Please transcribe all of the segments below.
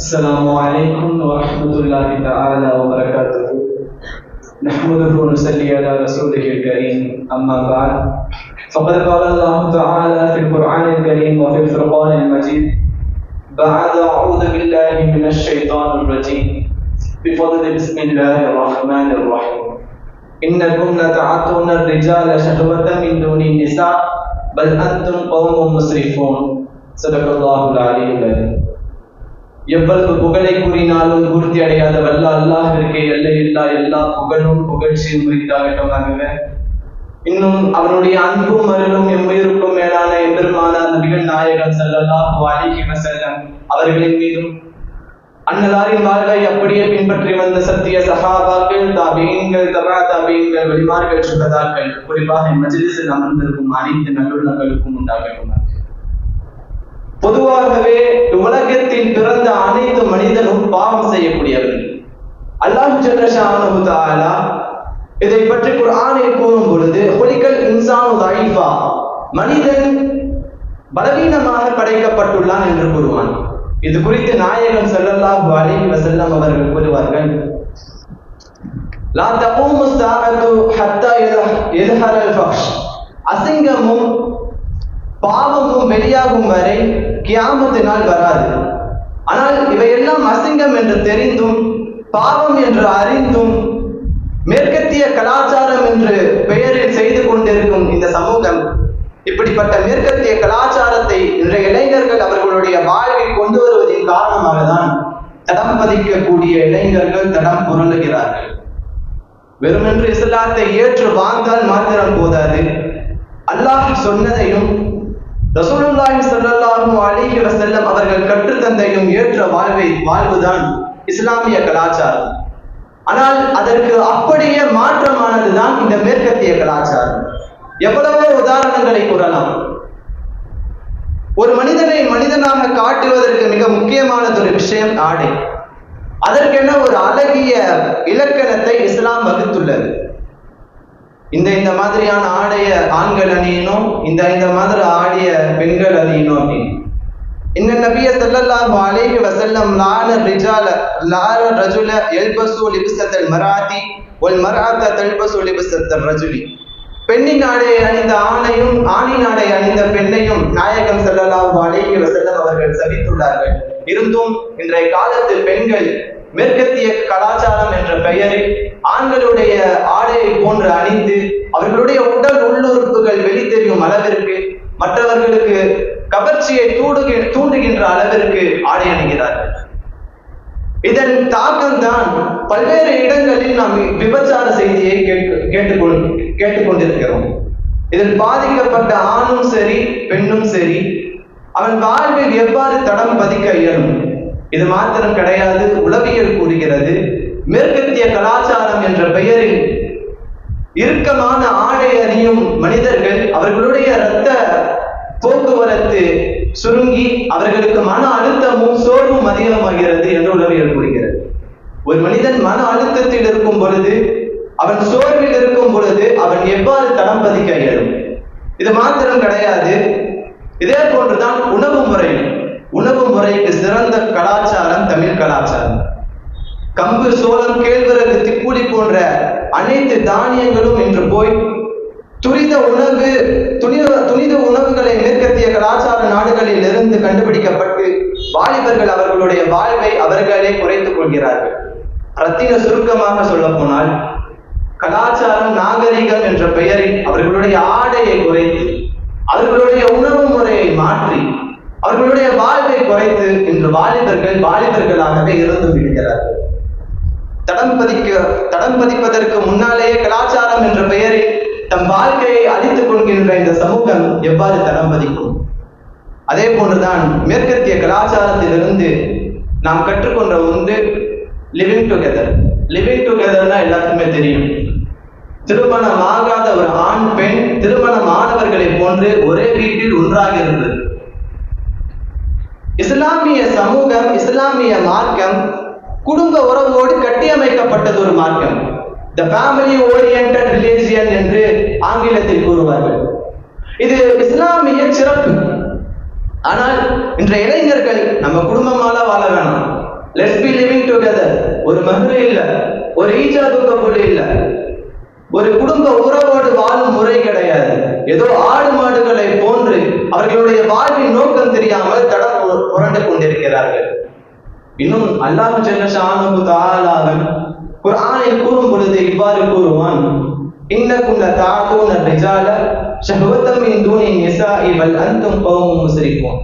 السلام عليكم ورحمة الله تعالى وبركاته. نحمده ونصلي على رسوله الكريم. أما بعد فقد قال الله تعالى في القرآن الكريم وفي الفرقان المجيد بعد أعوذ بالله من الشيطان الرجيم. بفضل بسم الله الرحمن الرحيم. إنكم لتعتون الرجال شهوة من دون النساء بل أنتم قوم مسرفون. صدق الله العلي العظيم. எவ்வளவு புகழை கூறினாலும் பூர்த்தி அடையாத வல்ல அல்லாஹிற்கே எல்லை இல்லா எல்லா புகழும் புகழ்ச்சியும் குறித்தாகட்டமாகுங்க இன்னும் அவனுடைய அன்பும் அருளும் எம்முயிருக்கும் மேலான எம்பெருமான நபிகள் நாயகன் ஸல்லல்லாஹு அலைஹி வசல்லம் அவர்களின் மீதும். அன்னதாரின் வாழ்வை அப்படியே பின்பற்றி வந்த சத்திய சகாபாக்கள் தாபீன்கள் தபா தாபீன்கள் வெளிமார்கள் சுகதாக்கள் குறிப்பாக மஜ்லிஸில் அமர்ந்திருக்கும் அனைத்து நல்லுள்ளங்களுக்கும் உண்டாகட்டும். பொதுவாகவே உலகத்தில் பிறந்த அனைத்து மனிதனும் பாவம் செய்யக்கூடியவர்கள். அல்லாஹ் ஜல்லஷானா இதை பற்றி குரானில் கூறும் பொழுது ஒலிகள் இன்சானு தாயிஃபா. மனிதன் பலவீனமாக படைக்கப்பட்டுள்ளான் என்று கூறுவான். இது குறித்து நாயகன் செல்லல்லாஹ் அலைஹி வஸல்லம் அவர்கள் கூறுவார்கள் லா தகூமு சாஅத்து ஹத்தா யதஹர அல் ஃபஹ்ஷ். அசிங்கமும் பாவமும் வெளியாகும் வரை கியாமத்து நாள் வராது. ஆனால் இவையெல்லாம் அசிங்கம் என்று தெரிந்தும் பாவம் என்று அறிந்தும் மேற்கத்திய கலாச்சாரம் என்று பெயரில் செய்து கொண்டிருக்கும் இந்த சமூகம் இப்படிப்பட்ட மேற்கத்திய கலாச்சாரத்தை இன்றைய இளைஞர்கள் அவர்களுடைய வாழ்வில் கொண்டு வருவதின் காரணமாக தான் தடம் பதிக்கக்கூடிய இளைஞர்கள் தடம் புரளுகிறார்கள் வெறுமென்று இஸ்லாத்தை ஏற்று வாழ்ந்தால் மாத்திரம் போதாது. அல்லாஹ் சொன்னதையும் ரசூலுல்லாஹி ஸல்லல்லாஹு அலைஹி வஸல்லம் அவர்கள் கற்றுத்தந்தையும் ஏற்ற வாழ்வை வாழ்வுதான் இஸ்லாமிய கலாச்சாரம். ஆனால் அதற்கு அப்படியே மாற்றமானதுதான் இந்த மேற்கத்திய கலாச்சாரம். எவ்வளவோ உதாரணங்களை கூறலாம். ஒரு மனிதனை மனிதனாக காட்டுவதற்கு மிக முக்கியமானது ஒரு விஷயம் ஆடை. அதற்கென ஒரு அழகிய இலக்கணத்தை இஸ்லாம் வகுத்துள்ளது. இந்த இந்த மாதிரியான ஆடைய ஆண்கள் அணியணும் இந்த இந்த மாதிரி ஆடிய பெண்கள் அணியணும் அப்படின்னு இன்ன நபிய ஸல்லல்லாஹு அலைஹி வஸல்லம் லான ரிஜால லார ரஜுல எல்பசு லிப்ஸத்தல் மராதி வல் மராத்த தல்பசு லிப்ஸத்தல் ரஜுலி. பெண்ணின் ஆடை அணிந்த ஆணையும் ஆணின் ஆடை அணிந்த பெண்ணையும் நாயகம் ஸல்லல்லாஹு அலைஹி வஸல்லம் அவர்கள் சபித்துள்ளார்கள். இருந்தும் இன்றைய காலத்தில் பெண்கள் மேற்கத்திய கலாச்சாரம் என்ற பெயரில் ஆண்களுடைய ஆடையை போன்று அணிந்து அவர்களுடைய உடல் உள்ளுறுப்புகள் வெளித்தெரியும் அளவிற்கு மற்றவர்களுக்கு கவர்ச்சியை தூடுகி தூண்டுகின்ற அளவிற்கு ஆடை அணிகிறார்கள். இதன் தாக்கம் தான் பல்வேறு இடங்களில் நாம் விபச்சார செய்தியை கேட்டு கேட்டுக்கொண்டு கேட்டுக்கொண்டிருக்கிறோம். இதில் பாதிக்கப்பட்ட ஆணும் சரி பெண்ணும் சரி அவன் வாழ்வில் எவ்வாறு தடம் பதிக்க இயலும்? இது மாத்திரம் கிடையாது உளவியல் கூறுகிறது. மேற்கத்திய கலாச்சாரம் என்ற பெயரில் இறுக்கமான ஆடை அணியும் மனிதர்கள் அவர்களுடைய இரத்த போக்குவரத்து சுருங்கி அவர்களுக்கு மன அழுத்தமும் சோர்வும் அதிகமாகிறது என்று உளவியல் கூறுகிறது. ஒரு மனிதன் மன அழுத்தத்தில் இருக்கும் பொழுது அவன் சோர்வில் இருக்கும் பொழுது அவன் எவ்வாறு தடம் பதிக்க இயலும்? இது மாத்திரம் கிடையாது. இதே போன்றுதான் உணவு முறையும். உணவு முறைக்கு சிறந்த கலாச்சாரம் தமிழ் கலாச்சாரம். கம்பு சோளம் கேழ்வரகு திப்புளி போன்ற அனைத்து தானியங்களும் இன்று போய் துரித உணவு துணித துணித உணவுகளை மேற்கத்திய கலாச்சார நாடுகளில் இருந்து கண்டுபிடிக்கப்பட்டு வாலிபர்கள் அவர்களுடைய வாழ்வை அவர்களே குறைத்துக் கொள்கிறார்கள். ரத்தின சுருக்கமாக சொல்ல போனால் கலாச்சாரம் நாகரிகம் என்ற பெயரில் அவர்களுடைய ஆடையை குறைத்து அவர்களுடைய உணவு முறையை மாற்றி அவர்களுடைய வாழ்வை குறைத்து இன்று வாலிபர்கள் வாலிபர்களாகவே இருந்து விடுகிறார்கள். தடம் பதிக்க தடம் பதிப்பதற்கு முன்னாலேயே கலாச்சாரம் என்ற பெயரில் தம் வாழ்க்கையை அழித்துக் கொள்கின்ற இந்த சமூகம் எவ்வாறு தடம் பதிக்கும்? அதே போன்றுதான் மேற்கத்திய கலாச்சாரத்திலிருந்து நாம் கற்றுக்கொண்ட ஒன்று லிவிங் டுகெதர் லிவிங் டுகெதர்னா எல்லாத்துக்குமே தெரியும். திருமணம் ஆகாத ஒரு ஆண் பெண் திருமணம் ஆனவர்களை போன்று ஒரே வீட்டில் ஒன்றாக இருந்தது இஸ்லாமிய சமூகம் இஸ்லாமிய மார்க்கம் குடும்ப உறவோடு கட்டியமைக்கப்பட்டது ஒரு மார்க்கம். த ஃபேமிலி ஓரியன்ட் ரிலிஜியன் என்று ஆங்கிலத்தில் கூறுவார்கள். இது இஸ்லாமிய சிறப்பு. ஆனால் இன்றைய இளைஞர்கள் நம்ம குடும்பமால வாழ வேணாம். லெட்ஸ் பி லிவிங் டுகெதர் ஒரு மதுரை இல்ல ஒரு ஈஜாது கபூல் இல்ல. ஒரு குடும்ப உறவோடு வாழும் முறை கிடையாது. ஏதோ ஆடு மாடுகளை போன்று அவர்களுடைய வாழ்வின் நோக்கம் தெரியாமல் தடம் பு- கொண்டிருக்கிறார்கள். இன்னும் அல்லாஹ் ஜல்லஷானு தாலாவன் குர்ஆனில் கூறும் பொழுது இவ்வாறு கூறுவான் இன்னக்கும் லதஅூன ரிஜால ஷஹவத்தம் மின் தூனி நிசாஇ வல் அன்தும் கௌமும் முஸ்ரிஃபூன்.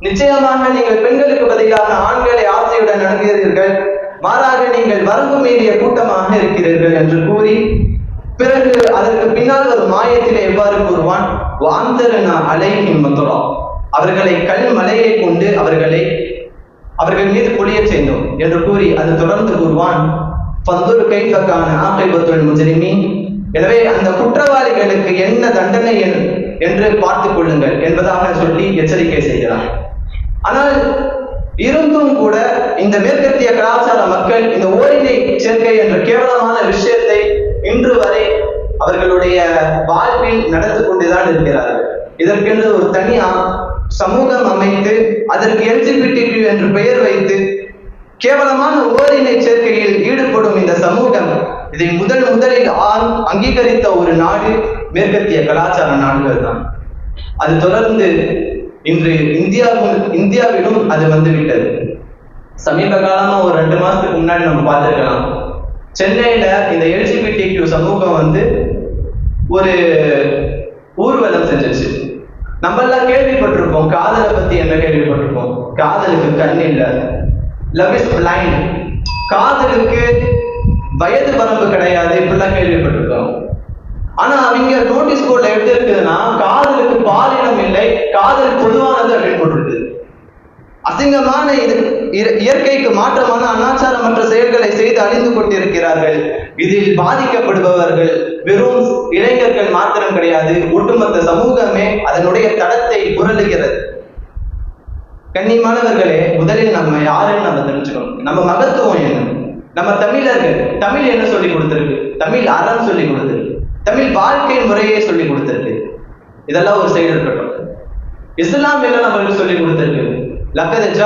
நிச்சயமாக நீங்கள் பெண்களுக்கு பதிலாக ஆண்களை ஆசையுடன் அணுகிறீர்கள் மாறாக நீங்கள் வரம்பு மீறிய கூட்டமாக இருக்கிறீர்கள் என்று கூறி பிறகு அதற்கு பின்னால் ஒரு மாயத்திலே எவ்வாறு கூறுவான் வாந்தரனா அலைஹிம் மதுரா. அவர்களை கல்மலையை கொண்டு அவர்களை அவர்கள் மீது பொழியச் செய்தோம் என்று கூறி அது தொடர்ந்து கூறுவான். பந்துரு கைஃபக்கான ஆக்கைபத்துல் முஜரிமி எனவே அந்த குற்றவாளிகளுக்கு என்ன தண்டனை என்- என்று பார்த்துக் கொள்ளுங்கள் என்பதாக சொல்லி எச்சரிக்கை செய்கிறார் ஆனால் இருந்தும் கூட இந்த மேற்கத்திய கலாச்சார மக்கள் இந்த ஓரினை சேர்க்கை என்ற கேவலமான விஷயத்தை இன்று வரை அவர்களுடைய வாழ்வில் நடந்து கொண்டுதான் இருக்கிறார்கள். இதற்கென்று ஒரு தனியா சமூகம் அமைத்து அதற்கு எல்ஜிபிடிக்யூ என்று பெயர் வைத்து கேவலமான ஓரினை சேர்க்கையில் ஈடுபடும் இந்த சமூகம் இதை முதல் முதலில் ஆண் அங்கீகரித்த ஒரு நாடு மேற்கத்திய கலாச்சார நாடுகள் தான். அது தொடர்ந்து இன்று இந்தியாவும் இந்தியாவிலும் அது வந்துவிட்டது. சமீப காலமா ஒரு ரெண்டு மாசத்துக்கு முன்னாடி நம்ம பார்த்திருக்கலாம். சென்னையில இந்த எல்ஜிபிடிக்யூ சமூகம் வந்து ஒரு ஊர்வலம் செஞ்சுச்சு. நம்ம எல்லாம் கேள்விப்பட்டிருப்போம் காதலை பத்தி என்ன கேள்விப்பட்டிருப்போம்? காதலுக்கு கண் இல்லை. லவ் இஸ் பிளைண்ட் காதலுக்கு வயது வரம்பு கிடையாது இப்படிலாம் கேள்விப்பட்டிருக்கோம். ஆனா அவங்க நோட்டீஸ் போர்ட்ல எப்படி இருக்குதுன்னா காதலுக்கு பாலினம் இல்லை காதல் பொதுவானது அப்படின்னு போட்டிருக்குது. அசிங்கமான இது இயற்கைக்கு மாற்றமான அனாச்சாரமற்ற செயல்களை செய்து அழிந்து கொண்டிருக்கிறார்கள். இதில் பாதிக்கப்படுபவர்கள் வெறும் இளைஞர்கள் மாத்திரம் கிடையாது ஒட்டுமொத்த சமூக அதனுடைய தடத்தை புரளுகிறது கண்ணியமானவர்களே முதலில் நம்ம யாருன்னு நம்ம தெரிஞ்சுக்கணும். நம்ம மகத்துவம் என்ன? நம்ம தமிழர்கள் தமிழ் என்ன சொல்லி கொடுத்திருக்கு? தமிழ் அறம் சொல்லி கொடுத்திருக்கு. தமிழ் வாழ்க்கை முறையே சொல்லி கொடுத்திருக்கு. இதெல்லாம் ஒரு சைடு இருக்கட்டும். இஸ்லாம் என்ன நம்மளுக்கு சொல்லி கொடுத்திருக்கு? லக்கத்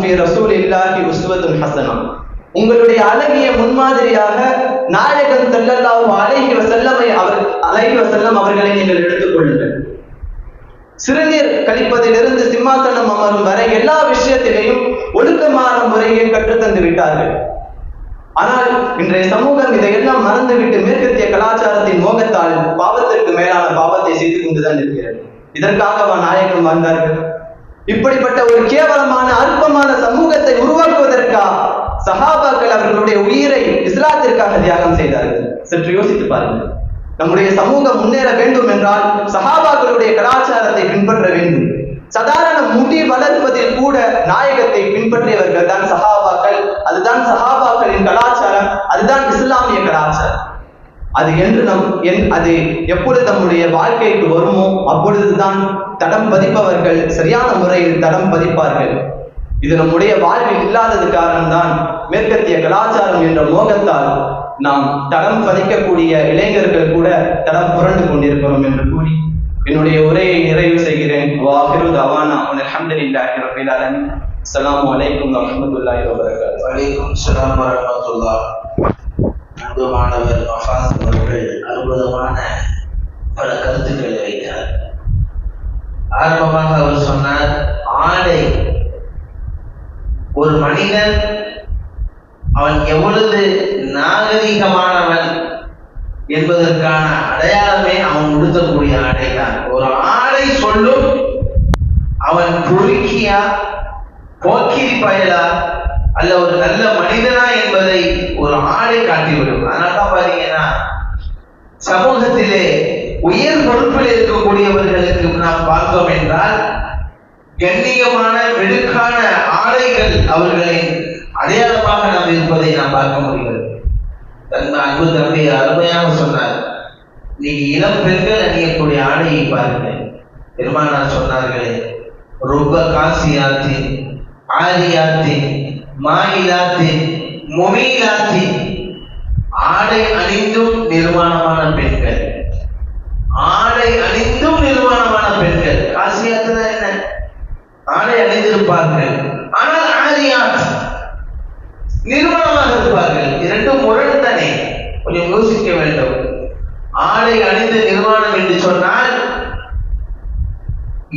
ஃபி ரசூல் இல்லாஹி உஸ்வத்துன் ஹஸனா உங்களுடைய அழகிய முன்மாதிரியாக நாயகன் செல்லல்லாவும் அலைஹி வஸல்லமை அவர் அலைஹி வஸல்லம் அவர்களை நீங்கள் எடுத்துக்கொள்ளுங்கள் சிறுநீர் கழிப்பதிலிருந்து சிம்மாசனம் அமரும் வரை எல்லா விஷயத்திலையும் ஒழுக்கமான முறையை கற்றுத்தந்து விட்டார்கள். ஆனால் இன்றைய சமூகம் இதையெல்லாம் மறந்துவிட்டு மேற்கத்திய கலாச்சாரத்தின் மோகத்தால் பாவத்திற்கு மேலான பாவத்தை செய்து கொண்டுதான் இருக்கிறது. இதற்காகவா நாயகம் வந்தார்கள் இப்படிப்பட்ட ஒரு கேவலமான அற்பமான சமூகத்தை உருவாக்குவதற்கா சஹாபாக்கள் அவர்களுடைய உயிரை இஸ்லாத்திற்காக தியாகம் செய்தார்கள்? சற்று யோசித்து பாருங்கள். நம்முடைய சமூகம் முன்னேற வேண்டும் என்றால் சஹாபாக்களுடைய கலாச்சாரத்தை பின்பற்ற வேண்டும். சாதாரண முடி வளர்ப்பதில் கூட நாயகத்தை பின்பற்றியவர்கள் தான் சஹாபாக்கள். அதுதான் சஹாபாக்களின் கலாச்சாரம் அதுதான் இஸ்லாமிய கலாச்சாரம். அது என்று நம் என் அது எப்பொழுது நம்முடைய வாழ்க்கைக்கு வருமோ அப்பொழுதுதான் தடம் பதிப்பவர்கள் சரியான முறையில் தடம் பதிப்பார்கள். இது நம்முடைய வாழ்வில் இல்லாதது காரணம்தான் மேற்கத்திய கலாச்சாரம் என்ற மோகத்தால் நாம் தடம் பதிக்கக்கூடிய இளைஞர்கள் கூட தடம் புரண்டு கொண்டிருக்கிறோம் என்று கூறி என்னுடைய உரையை நிறைவு செய்கிறேன். வாஹிரு தவானா. அல்ஹம்துலில்லாஹி ரப்பில் ஆலமீன். அஸ்ஸலாமு அலைக்கும் வரஹ்மத்துல்லாஹி வபரகாத்துஹு. வலைக்கும் சலாம் வரஹ்மத்துல்லாஹ். அன்பு மாணவர் மஃபாஸ் அவர்கள் அற்புதமான பல கருத்துக்களை வைத்தார் ஆரம்பமாக அவர் சொன்னார் ஆடை ஒரு மனிதன் அவன் எவ்வளவு நாகரிகமானவன் என்பதற்கான அடையாளமே அவன் உடுத்தக்கூடிய ஆடை தான் ஒரு ஆடை சொல்லும் அவன் பொறுக்கியா போக்கிரி பயலா அல்ல ஒரு நல்ல மனிதனா என்பதை ஒரு ஆடை காட்டிவிடும். அதனால்தான் பாத்தீங்கன்னா சமூகத்திலே உயர் பொறுப்பில் இருக்கக்கூடியவர்களுக்கு நாம் பார்த்தோம் என்றால் கண்ணியமான வெடுக்கான ஆடைகள் அவர்களின் அடையாளமாக நாம் இருப்பதை நாம் பார்க்க முடிகிறது. தன் அன்பு தம்பி அருமையாக சொன்னார். நீங்க இளம் பெண்கள் அணியக்கூடிய ஆடையை பாருங்கள். பெருமானார் சொன்னார்களே ரொம்ப காசியாத்தின் ஆரியாத்தின் மாயிலாத்தி முமீலாத்தின் ஆடை அணிந்தும் நிர்வாணமான பெண்கள் ஆடை அணிந்தும் நிர்வாணமான பெண்கள் காசியாத்துனா என்ன ஆடை அணிந்திருப்பார்கள் ஆனால் ஆரியாத் நிர்மலமாக இருப்பார்கள் இரண்டும் முரண் தானே கொஞ்சம் யோசிக்க வேண்டும் ஆடை அணிந்த நிர்வாணம் என்று சொன்னால்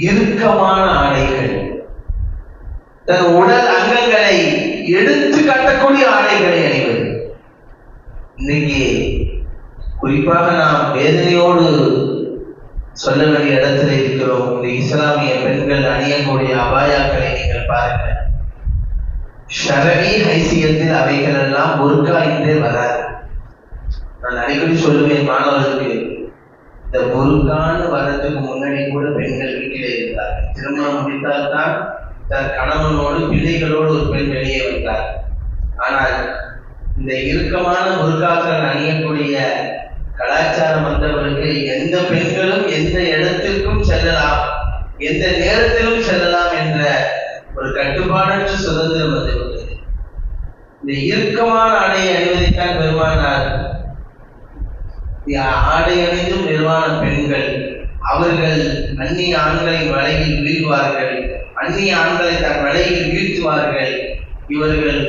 இறுக்கமான ஆடைகள் தன் உடல் அங்கங்களை எடுத்து காட்டக்கூடிய ஆடைகளை அணிவது இன்னைக்கு குறிப்பாக நாம் வேதனையோடு சொல்ல வேண்டிய இடத்துல இருக்கிறோம். இந்த இஸ்லாமிய பெண்கள் அணியக்கூடிய அபாயாக்களை நீங்கள் பாருங்கள். ஷரவி ஹைசியத்தில் அவைகள் எல்லாம் பொருக்கா என்றே வராது. நான் அடிக்கடி சொல்லுவேன் மாணவர்களுக்கு இந்த பொருக்கான்னு வர்றதுக்கு முன்னாடி கூட பெண்கள் வீட்டிலே இருந்தார்கள். திருமணம் முடித்தால்தான் தன் கணவனோடு பிள்ளைகளோடு ஒரு பெண் வெளியே வந்தார். ஆனால் இந்த இறுக்கமான முருகாக்கள் அணியக்கூடிய கலாச்சாரம் வந்தவர்களுக்கு எந்த பெண்களும் எந்த இடத்திற்கும் செல்லலாம் எந்த நேரத்திலும் செல்லலாம் என்ற ஒரு கட்டுப்பாடற்ற சுதந்திரம் வந்துவிட்டது இந்த இறுக்கமான ஆடையை அணிவதைத்தான் பெருமானார் ஆடை அணிந்தும் நிர்வாண பெண்கள் அவர்கள் அந்நிய ஆண்களின் வலையில் வீழ்வார்கள் அந்நிய ஆண்களை தன் வலையில் வீழ்த்துவார்கள். இவர்கள்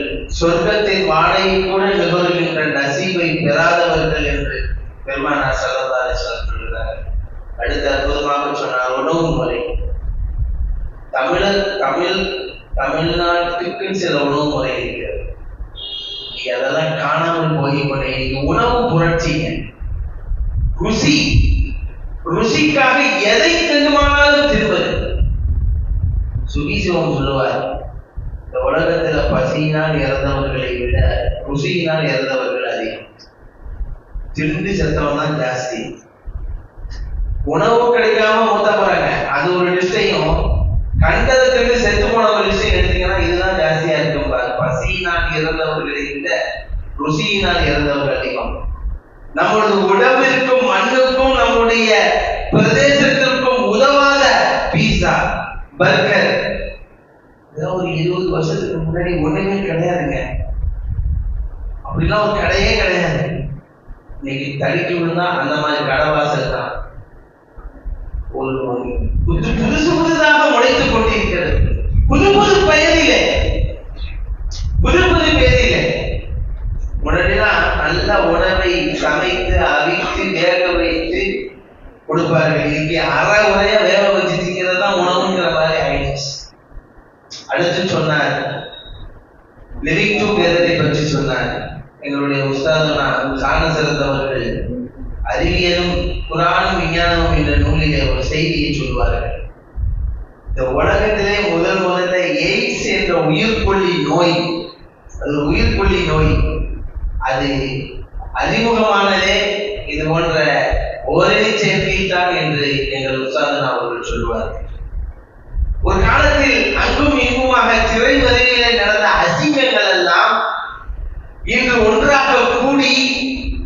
சொர்க்கத்தின் வாடகை கூட நுகர்கின்ற நசீபை பெறாதவர்கள் என்று பெருமானார் சல்லதாரி சொல்கிறார் அடுத்து அற்புதமாக சொன்னார் உணவு முறை. தமிழர் தமிழ் தமிழ்நாட்டுக்கு சில உணவு முறை இருக்கிறது அதெல்லாம் காணாமல் போய் கொண்டே உணவு புரட்சிங்க. ருசி ருசிக்காக எதை வேண்டுமானாலும் திரும்பது சுகிசிவம் சொல்லுவார் இந்த உலகத்துல பசியினால் இறந்தவர்களை விட ருசியினால் இறந்தவர்கள் அதிகம். திரும்பி செத்தவன் தான் ஜாஸ்தி. உணவு கிடைக்காம ஊத்த போறாங்க. அது ஒரு லிஸ்டையும் கண்டதை திண்டு செத்து போன ஒரு லிஸ்டையும் எடுத்தீங்கன்னா இதுதான் ஜாஸ்தியா இருக்கும் பசியினால் இறந்தவர்களை விட ருசியினால் இறந்தவர்கள் அதிகம். நம்மளது உடம்பிற்கும் மண்ணுக்கும் நம்முடைய பிரதேசத்திற்கும் உதவாத பீஸா பர்கர் இருபது வருஷத்துக்கு முன்னாடி ஒண்ணுமே கிடையாதுங்க. அப்படிலாம் ஒரு கடையே கிடையாது. இன்னைக்கு தடிக்கு விழுந்தா அந்த மாதிரி கடவாசல் தான். ஒரு புது புதுசு புதுதாக உழைத்துக் கொண்டிருக்கிறது. புது புது பெயரிலே. புது புது பெயரிலே. முன்னாடிலாம் நல்ல உணவை சமைத்து அவித்து வேக வைத்து கொடுப்பார்கள். இன்னைக்கு அற உரையா வேக வச்சு திங்கிறது தான் உணவுங்கிற மாதிரி ஆயிடுச்சு அடுத்து சொன்னார் லிவிங் டுகெதரை பற்றி சொன்னார் எங்களுடைய உஸ்தாதனா காண சிறந்தவர்கள் அறிவியலும் குரானும் விஞ்ஞானமும் என்ற நூலிலே ஒரு செய்தியை சொல்வார்கள் இந்த உலகத்திலே முதல் முதல்ல எய்ட்ஸ் உயிர்கொல்லி நோய் அது உயிர்கொல்லி நோய். அது அறிமுகமானதே இது போன்ற ஓரணி சேர்க்கைத்தான் என்று எங்கள் உஸ்தாதன் அவர்கள் சொல்வார். ஒரு காலத்தில் அங்கும் இங்குமாக சிறை வரையிலே நடந்த அசிங்கங்கள் எல்லாம் இன்று ஒன்றாக கூடி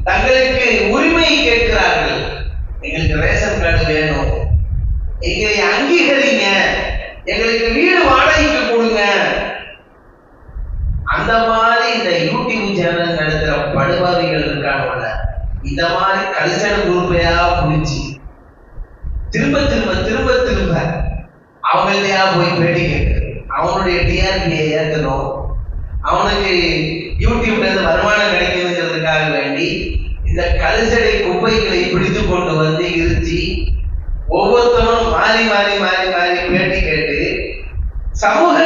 தங்களுக்கு உரிமை கேட்கிறார்கள். எங்களுக்கு ரேஷன் கார்டு வேணும். எங்களை அங்கீகரிங்க. எங்களுக்கு வீடு வாடகைக்கு கொடுங்க. அந்த மாதிரி இந்த யூடியூப் சேனல் நடத்துற படுபாவிகள் இருக்காங்கல்ல இந்த மாதிரி கல்ச்சர் குரூப்பையா புடிச்சு திரும்ப திரும்ப திரும்ப திரும்ப அவங்கள்டையா போய் பேட்டி கேட்கு அவனுடைய டிஆர்பியை ஏற்றணும் அவனுக்கு யூடியூப்ல இருந்து வருமானம் கிடைக்குதுங்கிறதுக்காக வேண்டி இந்த கல்ச்சடை குப்பைகளை பிடித்து கொண்டு வந்து இருத்தி ஒவ்வொருத்தரும் மாறி மாறி சமூகத்தினுடைய